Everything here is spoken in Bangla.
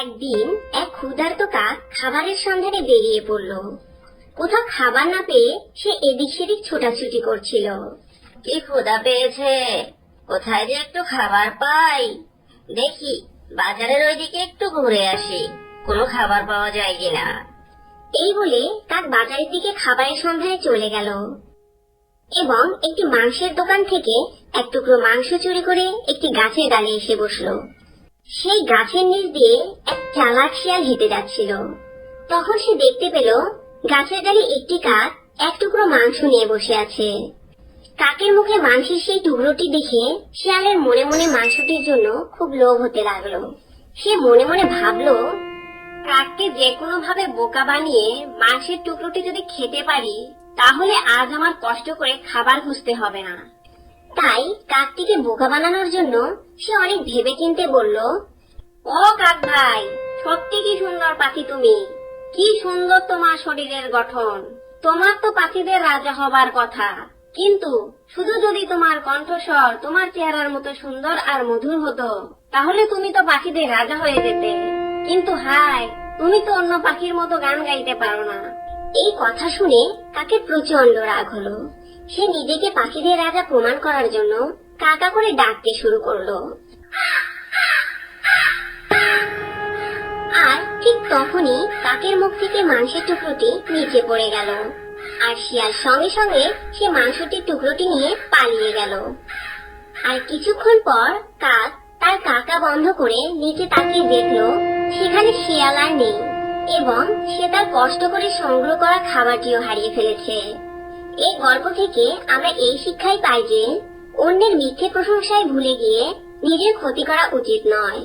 একদিন এক ক্ষুধার্ত কাক খাবারের সন্ধানে বেরিয়ে পড়ল। কোথাও খাবার না পেয়ে সে এদিক সেদিক ছোটাছুটি করছিল। কি ক্ষুধা পেয়েছে? কোথায় যে একটু খাবার পাই? দেখি, বাজারের ওইদিকে একটু ঘুরে আসি। কোনো খাবার পাওয়া যায় কিনা? এই বলে কাক বাজারের দিকে খাবারের সন্ধানে চলে গেল। এবং একটি মাংসের দোকান থেকে এক টুকরো মাংস চুরি করে একটি গাছের ডালে এসে বসল। সেই গাছের নিচ দিয়ে এক চালাক শিয়াল হেঁটে যাচ্ছিল। তখন সে দেখতে পেল, গাছের ডালে একটি কাক এক টুকরো মাংস নিয়ে বসে আছে। কাকের মুখে মাংসের সেই টুকরোটি দেখে শিয়ালের মনে মনে মাংসটির জন্য খুব লোভ হতে লাগল। সে মনে মনে ভাবলো, কাককে যে কোনো ভাবে বোকা বানিয়ে মাংসের টুকরোটি যদি খেতে পারি, তাহলে আজ আমার কষ্ট করে খাবার খুঁজতে হবে না। তাই কাকটিকে বোকা বানানোর জন্য সে অনেক ভেবে চিনতে বলল, ও কাক ভাই, সত্যি কি সুন্দর পাখি তুমি? কি সুন্দর তোমার শরীরের গঠন। তোমার তো পাখিদের রাজা হবার কথা। কিন্তু শুধু যদি তোমার কণ্ঠস্বর তোমার চেহারার মতো সুন্দর আর মধুর হতো, তাহলে তুমি তো পাখিদের রাজা হয়ে যেতে। কিন্তু হায়, তুমি তো অন্য পাখির মতো গান গাইতে পারো না। এই কথা শুনে তাকে প্রচণ্ড রাগ হলো। সে নিজেকে পাখিদের রাজা প্রমাণ করার জন্য কাকা করে ডাকতে শুরু করল। আর ঠিক তখনই কাকের মুখ থেকে মাংসের টুকরোটি নিচে পড়ে গেল। আর শিয়াল সঙ্গে সঙ্গে সে মাংসটির টুকরোটি নিয়ে পালিয়ে গেল। আর কিছুক্ষণ পর কাক তার কাকা বন্ধ করে নিচে তাকিয়ে দেখল সেখানে শিয়াল আর নেই, এবং সে তার কষ্ট করে সংগ্রহ করা খাবারটিও হারিয়ে ফেলেছে। এই গল্প থেকে আমরা এই শিক্ষাই পাই যে অন্যের মিথ্যে প্রশংসায় ভুলে গিয়ে নিজের ক্ষতি করা উচিত নয়।